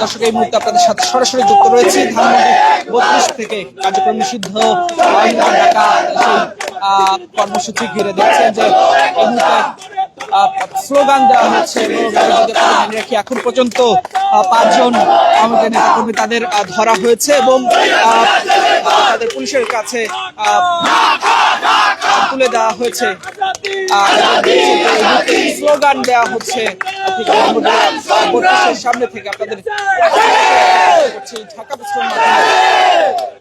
দর্শক, এই মুহূর্তে আপনাদের সাথে সরাসরি যুক্ত রয়েছে ধানমন্ডি বত্রিশ থেকে কার্যক্রম নিষিদ্ধ কর্মসূচি ঘিরে দেখছেন যে এই মুহূর্তে স্লোগান দেওয়া হচ্ছে রাখি, এখন পর্যন্ত পাঁচজন আমাদের নেতাকর্মী তাদের ধরা হয়েছে এবং তাদের পুলিশের কাছে তুলে দেওয়া হয়েছে। স্লোগান দেওয়া হচ্ছে বত্রিশের সামনে থেকে আপনাদের ঢাকা পোস্টের মাধ্যমে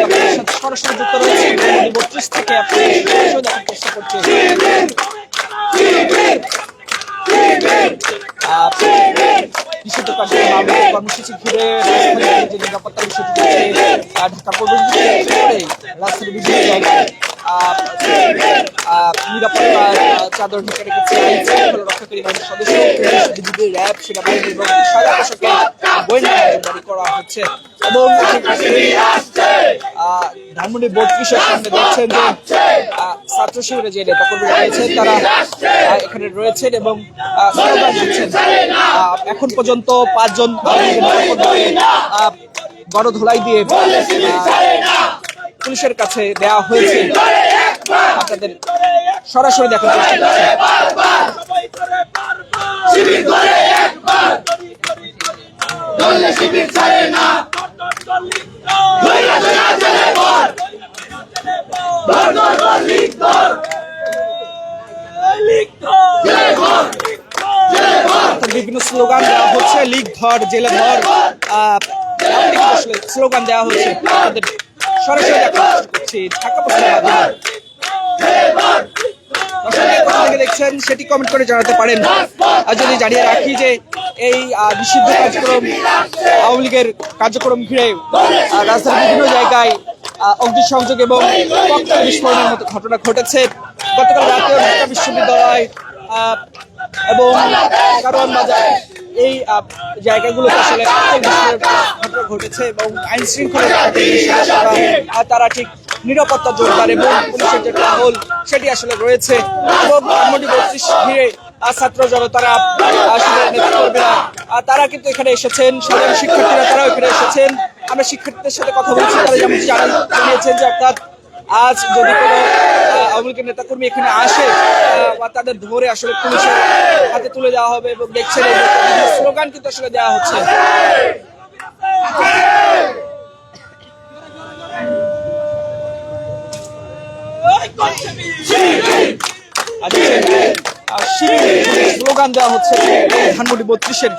আপনাদের সাথে সরাসরি যুক্ত রয়েছে বত্রিশ থেকে আপনাদের সরাসরি দেখার চেষ্টা করছে আহ, কার্যক্রম আওয়ামী কর্মসূচি ঘিরে যে নিরাপত্তার বিষয়টি ঢাকা পূর্ব দিকে বিভিন্ন জায়গায় নিরাপত্তা চাদর ঢেকে রেখেছে রক্ষাকারী বাহিনীর সদস্য র্যাব সেনাবাহিনী এবং করা হচ্ছে এবং ধানমন্ডি বত্রিশের সামনে দেখছেন যে ছাত্র শিবিরে যে নেতাকর্মীরা রয়েছেন তারা এখানে রয়েছেন এবং এখন পর্যন্ত পাঁচজন গণধোলাই দিয়ে পুলিশের কাছে দেওয়া হয়েছে। আপনাদের সরাসরি দেখার চেষ্টা করছি। বিভিন্ন স্লোগান দেওয়া হচ্ছে লিগ ধর জেলে ধর। আহ, আসলে স্লোগান দেওয়া হচ্ছে। তাদের সরাসরি চেষ্টা করছি। ঢাকা দেখছেন সেটি কমেন্ট করে জানাতে পারেন। আর যদি জানিয়ে রাখি যে এই নিষিদ্ধ কার্যক্রম আওয়ামী লীগের কার্যক্রম ঘিরে রাজধানীর বিভিন্ন জায়গায় অগ্নিসংযোগ এবং ককটেল বিস্ফোরণের মতো ঘটনা ঘটেছে। গতকাল রাতেও ঢাকা বিশ্ববিদ্যালয় এবং কারওয়ান বাজার এই আহ, জায়গাগুলোতে আসলে ঘটনা ঘটেছে এবং আইন শৃঙ্খলা তারা ঠিক নিরাপত্তা জোরদার এবং পুলিশের যে টহল সেটি আসলে রয়েছে। এবং ধানমন্ডি বত্রিশ ঘিরে ছাত্র জনতারা আসলে আহ, তারা কিন্তু এখানে এসেছেন। সাধারণ শিক্ষার্থীরা তারাও এখানে এসেছেন। আমরা শিক্ষার্থীদের সাথে কথা বলছি তারা যেমন জানিয়েছেন যে অর্থাৎ আজ যদি কোনো আওয়ামী লীগের নেতাকর্মী এখানে আসে তাদের ধরে আসলে পুলিশের হাতে তুলে দেওয়া হবে এবং দেখছেন স্লোগান কিন্তু আসলে দেওয়া হচ্ছে। স্লোগান দেওয়া হচ্ছে ধানমন্ডি বত্রিশের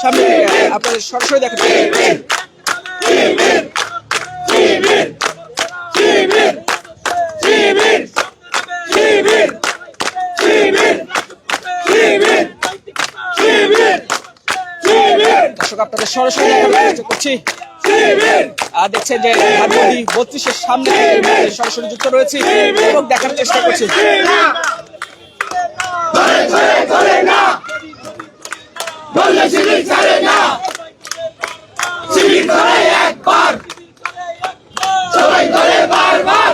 সামনে থেকে। আপনাদের সরাসরি দর্শক আপনাদের সরাসরি করছি। দেখছেন যে ধানমন্ডি বত্রিশের সামনে সরাসরি যুক্ত রয়েছে এবং দেখার চেষ্টা করছি। বললে শিবির ছাড়ে না। শিবির ধরে একবার। সবাই ধরে বারবার।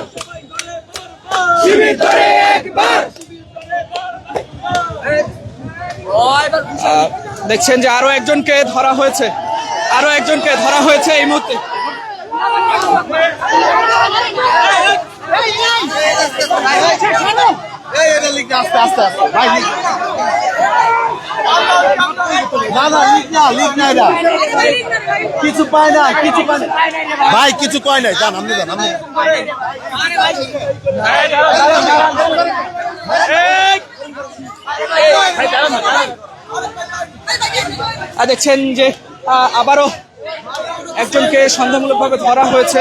শিবির ধরে একবার। দেখছেন যে আরও একজনকে ধরা হয়েছে। আরও একজনকে ধরা হয়েছে এই মুহূর্তে। কিছু পায় না কিছু পায় ভাই কিছু কয় নাই? জান আপনি জান আর দেখছেন যে আবারও একজনকে সন্দেহমূলকভাবে ধরা হয়েছে,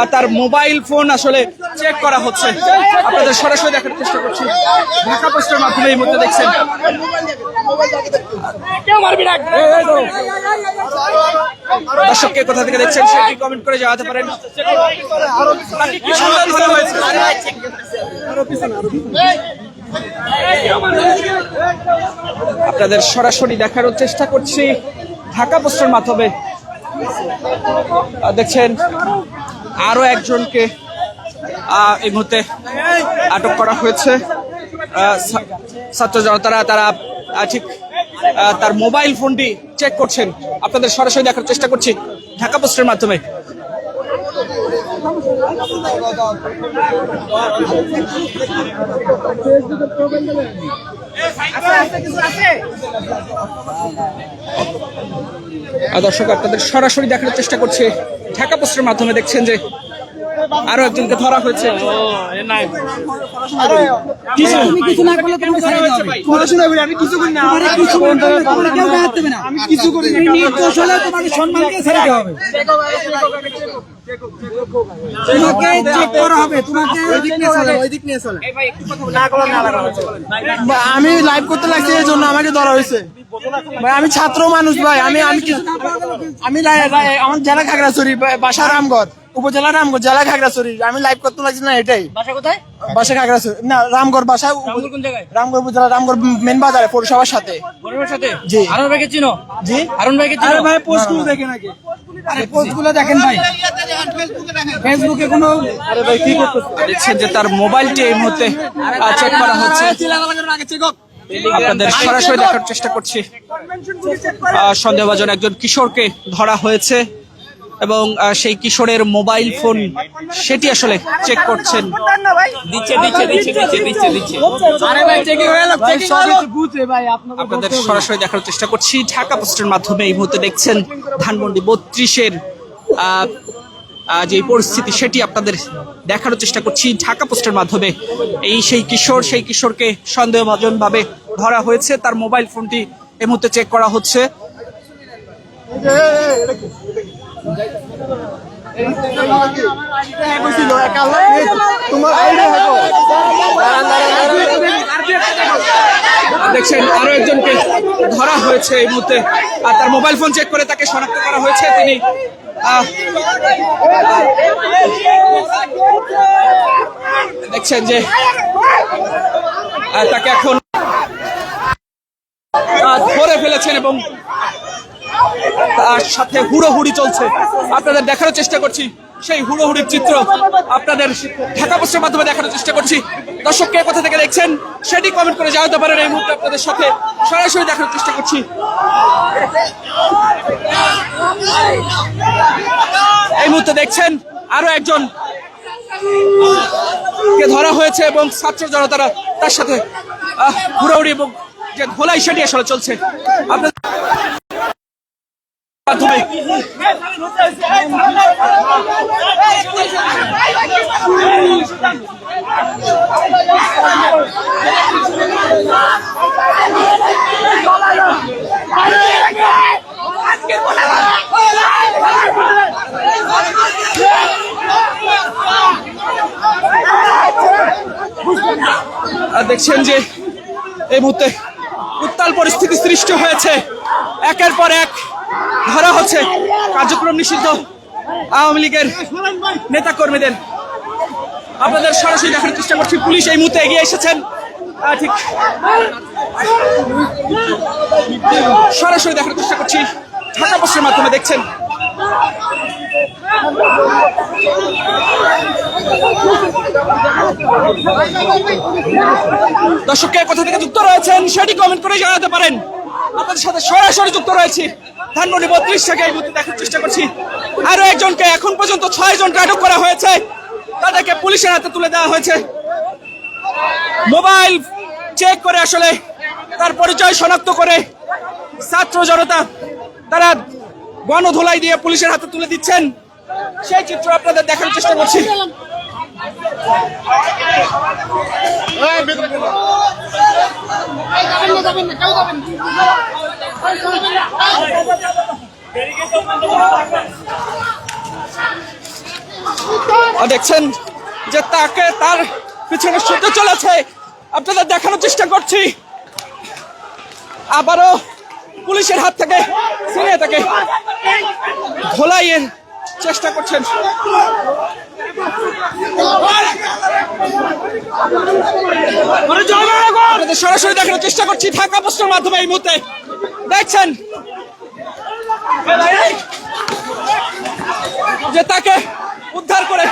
আর তার মোবাইল ফোন আসলে চেক করা হচ্ছে। আপনাদের সরাসরি দেখার চেষ্টা করছি। ঢাকা পোস্টের মাধ্যমে এই মুহূর্তে দেখছেন। দর্শককে কোথা থেকে দেখছেন সেটি কমেন্ট করে জানাতে পারেন। আপনাদের সরাসরি দেখানোর চেষ্টা করছি। ঢাকা পোস্টের মাধ্যমে দেখছেন আরও একজনকে এই মুহূর্তে আটক করা হয়েছে। ছাত্র জনতারা, তারা ঠিক তার মোবাইল ফোনটি চেক করছেন। আপনাদের সরাসরি দেখার চেষ্টা করছি ঢাকা পোস্টের মাধ্যমে। দর্শক আপনাদের সরাসরি দেখানোর চেষ্টা করছে। ঢাকা পোস্টের মাধ্যমে দেখছেন যে আরও একজনকে ধরা হয়েছে। তুমি কিছু না করলে তোমাকে ছেড়ে আমি কিছু করি হবে। তোমাকে চেক করা হবে, তোমাকে আমি লাইভ করতে লাগছে এই জন্য আমাকে ধরা হয়েছে। ভাই আমি ছাত্র মানুষ ভাই আমি আমি আমি আমার জেলা খাগড়াছড়ি বাসা রামগড়। উপজেলা রামগড় জেলা খাগড়াছড়ি। আমি লাইভ করতে লাগছি না এটাই। বাসা কোথায়? বাসা খাগড়াছড়ি। না রামগড় বাসা কোন জায়গায়? রামগড় উপজেলা রামগড় মেন বাজারে পৌরসভার সাথে। গরিবের সাথে? জি। আরুন ভাইকে চিনো? জি। আরুন ভাইকে চিনো? ভাই পোস্টগুলো দেখে নাকি আরে পোস্টগুলো দেখেন ভাই। ফেসবুকে কোনো দেখছেন যে তার মোবাইলটি এই মুহূর্তে চেক করা হচ্ছে। আপনাদের সরাসরি দেখার চেষ্টা করছি। আহ, সন্দেহভাজন একজন কিশোরকে ধরা হয়েছে। এবং সেই কিশোরের মোবাইল ফোন সেটি আসলে চেক করছেন। আপনাদের সরাসরি দেখার চেষ্টা করছি। ঢাকা পোস্টের মাধ্যমে এই মুহূর্তে দেখছেন ধানমন্ডি বত্রিশের যে পরিস্থিতি সেটি আপনাদের দেখানোর চেষ্টা করছি। ঢাকা পোস্টের মাধ্যমে এই সেই কিশোর সেই কিশোরকে সন্দেহভাজন ভাবে ধরা হয়েছে। তার মোবাইল ফোনটি এই মুহূর্তে চেক করা হচ্ছে। দেখছেন, আরও একজনকে ধরা হয়েছে এই মুহূর্তে, আর তার মোবাইল ফোন চেক করে তাকে শনাক্ত করা হয়েছে। তিনি দেখছেন যে তাকে এখন ধরে ফেলেছেন এবং সাথে হুড়োহুড়ি চলছে। আপনাদের দেখানোর চেষ্টা করছি। সেই হুড়োহুড়ির চিত্র আপনাদের ঢাকা পোস্টের মাধ্যমে দেখানোর চেষ্টা করছি। দর্শক কে কোথা থেকে দেখছেন সেটি কমেন্ট করে জানাতে পারেন। এই মুহূর্তে আপনাদের সাথে সরাসরি দেখানোর চেষ্টা করছি। এই মুহূর্তে দেখছেন আরও একজন কে ধরা হয়েছে এবং ছাত্র জনতারা তার সাথে আহ, হুড়োহুড়ি এবং যে ধোলাই সেটি আসলে চলছে। আপনাদের দেখছেন যে এই মুহূর্তে উত্তাল পরিস্থিতি সৃষ্টি হয়েছে। একের পর এক ধরা হচ্ছে। কার্যক্রম নিষিদ্ধ। আওয়ামী লীগের নেতা কর্মীদের আপনাদের সরাসরি দেখার চেষ্টা করছি। পুলিশ এই মুহূর্তে এগিয়ে এসেছেন। ঠিক। সরাসরি দেখার চেষ্টা করছি। ঢাকা পোস্টের মাধ্যমে দেখছেন। দর্শককে কোথা থেকে যুক্ত রয়েছেন, সেটি কমেন্ট করে জানাতে পারেন। আপনাদের সাথে সরাসরি যুক্ত রয়েছি। ধানমন্ডি বত্রিশ থেকে এই মুহূর্তে দেখার চেষ্টা করছি আরও একজনকে এখন পর্যন্ত ছয় জনকে আটক করা হয়েছে তাদেরকে পুলিশের হাতে তুলে দেওয়া হয়েছে মোবাইল চেক করে আসলে তার পরিচয় শনাক্ত করে ছাত্র জনতা তারা গণধোলাই দিয়ে পুলিশের হাতে তুলে দিচ্ছেন সেই চিত্র আপনাদের দেখার চেষ্টা করছি আর দেখছেন যে তাকে তার পিছনে ছুটে চলেছে। আপনাদের দেখানোর চেষ্টা করছি। আবারও পুলিশের হাত থেকে ছিনিয়ে তাকে ধোলাইয়ের চেষ্টা করছেন। সরাসরি দেখানোর চেষ্টা করছি। ঢাকা পোস্টের মাধ্যমে এই মুহূর্তে। দেখছেন? যে তাকে উদ্ধার করে।